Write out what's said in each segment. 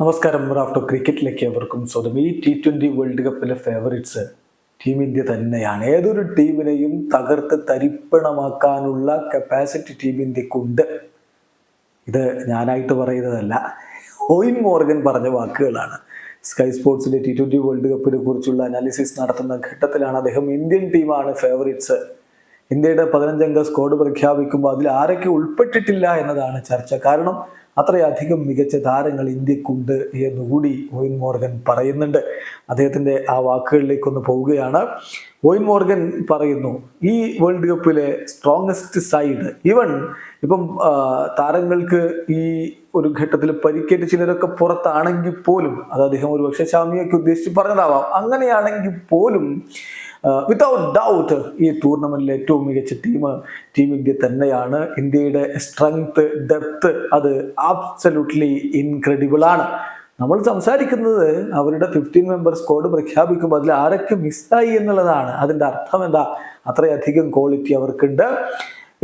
നമസ്കാരം. റാഫ്റ്റോ ക്രിക്കറ്റിലേക്ക് അവർക്കും സ്വന്തം ഈ ടി ട്വന്റി വേൾഡ് കപ്പിലെ ഫേവറിറ്റ്സ് ടീം ഇന്ത്യ തന്നെയാണ്. ഏതൊരു ടീമിനെയും തകർത്ത് തരിപ്പണമാക്കാനുള്ള കപ്പാസിറ്റി ടീം ഇന്ത്യക്കുണ്ട്. ഇത് ഞാനായിട്ട് പറയുന്നതല്ല. ഓയിൻ മോർഗൻ പറഞ്ഞ വാക്കുകളാണ്. സ്കൈ സ്പോർട്സിലെ ടി ട്വന്റി വേൾഡ് കപ്പിനെ കുറിച്ചുള്ള അനാലിസിസ് നടത്തുന്ന ഘട്ടത്തിലാണ് അദ്ദേഹം ഇന്ത്യൻ ടീമാണ് ഫേവറിറ്റ്സ് ഇന്ത്യയുടെ പതിനഞ്ചംഗ സ്ക്വാഡ് പ്രഖ്യാപിക്കുമ്പോൾ അതിൽ ആരൊക്കെ ഉൾപ്പെട്ടിട്ടില്ല എന്നതാണ് ചർച്ച. കാരണം അത്രയധികം മികച്ച താരങ്ങൾ ഇന്ത്യക്കുണ്ട് എന്നുകൂടി ഓയിൻ മോർഗൻ പറയുന്നുണ്ട്. അദ്ദേഹത്തിന്റെ ആ വാക്കുകളിലേക്കൊന്ന് പോവുകയാണ്. ഓയിൻ മോർഗൻ പറയുന്നു ഈ വേൾഡ് കപ്പിലെ സ്ട്രോങ്സ്റ്റ് സൈഡ് ഇവൺ ഇപ്പം താരങ്ങൾക്ക് ഈ ഒരു ഘട്ടത്തിൽ പരിക്കേറ്റ് ചിലരൊക്കെ പുറത്താണെങ്കിൽ പോലും അത് അദ്ദേഹം ഒരു പക്ഷേ ഷാമിയൊക്കെ ഉദ്ദേശിച്ച് പറഞ്ഞതാവാം. അങ്ങനെയാണെങ്കിൽ പോലും വിത്തൗട്ട് ഡൗട്ട് ഈ ടൂർണമെന്റിലെ ഏറ്റവും മികച്ച ടീം ടീം ഇന്ത്യ തന്നെയാണ്. ഇന്ത്യയുടെ സ്ട്രെങ്ത് ഡെപ്ത് അത് ആബ്സല്യൂട്ട്ലി ഇൻക്രെഡിബിൾ ആണ്. നമ്മൾ സംസാരിക്കുന്നത് അവരുടെ ഫിഫ്റ്റീൻ മെമ്പർ സ്ക്വാഡ് പ്രഖ്യാപിക്കുമ്പോൾ അതിൽ ആരൊക്കെ മിസ്സായി എന്നുള്ളതാണ്. അതിന്റെ അർത്ഥം എന്താ? അത്രയധികം ക്വാളിറ്റി അവർക്കുണ്ട്.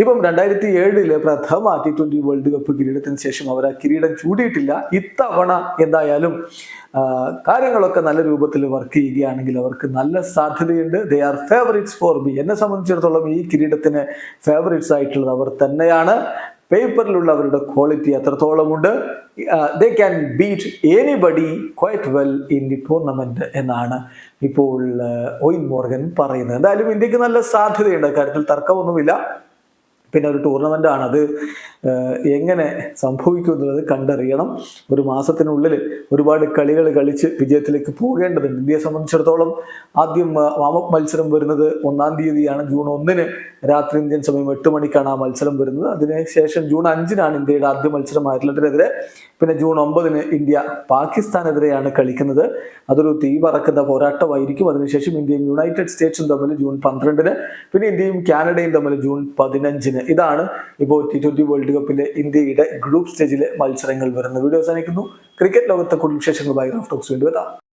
ഇപ്പം രണ്ടായിരത്തി ഏഴിൽ പ്രഥമ ടി ട്വന്റി വേൾഡ് കപ്പ് കിരീടത്തിന് ശേഷം അവർ ആ കിരീടം ചൂടിയിട്ടില്ല. ഇത്തവണ എന്തായാലും കാര്യങ്ങളൊക്കെ നല്ല രൂപത്തിൽ വർക്ക് ചെയ്യുകയാണെങ്കിൽ അവർക്ക് നല്ല സാധ്യതയുണ്ട്. They are favourites for B എന്നെ സംബന്ധിച്ചിടത്തോളം ഈ കിരീടത്തിന് ഫേവറേറ്റ്സ് ആയിട്ടുള്ളത് അവർ തന്നെയാണ്. പേപ്പറിലുള്ള അവരുടെ quality അത്രത്തോളമുണ്ട്. They can beat anybody quite well in the tournament എന്നാണ് ഇപ്പോൾ ഒയിൻ മോർഗൻ പറയുന്നത്. എന്തായാലും ഇന്ത്യയ്ക്ക് നല്ല സാധ്യതയുണ്ട്. കാര്യത്തിൽ തർക്കമൊന്നുമില്ല. പിന്നെ ഒരു ടൂർണമെന്റ് ആണ് അത് എങ്ങനെ സംഭവിക്കും എന്നുള്ളത് കണ്ടറിയണം. ഒരു മാസത്തിനുള്ളിൽ ഒരുപാട് കളികൾ കളിച്ച് വിജയത്തിലേക്ക് പോകേണ്ടതുണ്ട്. ഇന്ത്യയെ സംബന്ധിച്ചിടത്തോളം ആദ്യം വാമപ്പ് മത്സരം വരുന്നത് ഒന്നാം തീയതിയാണ്. ജൂൺ ഒന്നിന് രാത്രി ഇന്ത്യൻ സമയം എട്ട് മണിക്കാണ് ആ മത്സരം വരുന്നത്. അതിനുശേഷം ജൂൺ അഞ്ചിനാണ് ഇന്ത്യയുടെ ആദ്യ മത്സരം അയർലൻഡിനെതിരെ പിന്നെ ജൂൺ ഒമ്പതിന് ഇന്ത്യ പാകിസ്ഥാനെതിരെയാണ് കളിക്കുന്നത്. അതൊരു തീ പറക്കുന്ന പോരാട്ടമായിരിക്കും. അതിനുശേഷം ഇന്ത്യയും യുണൈറ്റഡ് സ്റ്റേറ്റ്സും തമ്മിൽ ജൂൺ പന്ത്രണ്ടിന് പിന്നെ ഇന്ത്യയും കാനഡയും തമ്മിൽ ജൂൺ പതിനഞ്ചിന്. ഇതാണ് ഇപ്പോൾ ടി ട്വന്റി വേൾഡ് കപ്പിലെ ഇന്ത്യയുടെ ഗ്രൂപ്പ് സ്റ്റേജിലെ മത്സരങ്ങൾ വരുന്ന വീഡിയോ അവസാനിക്കുന്നു. ക്രിക്കറ്റ് ലോകത്തെ കൂടുതൽ വിശേഷങ്ങളുമായി റാഫ് ടോക്സ് വേണ്ടി വരാം.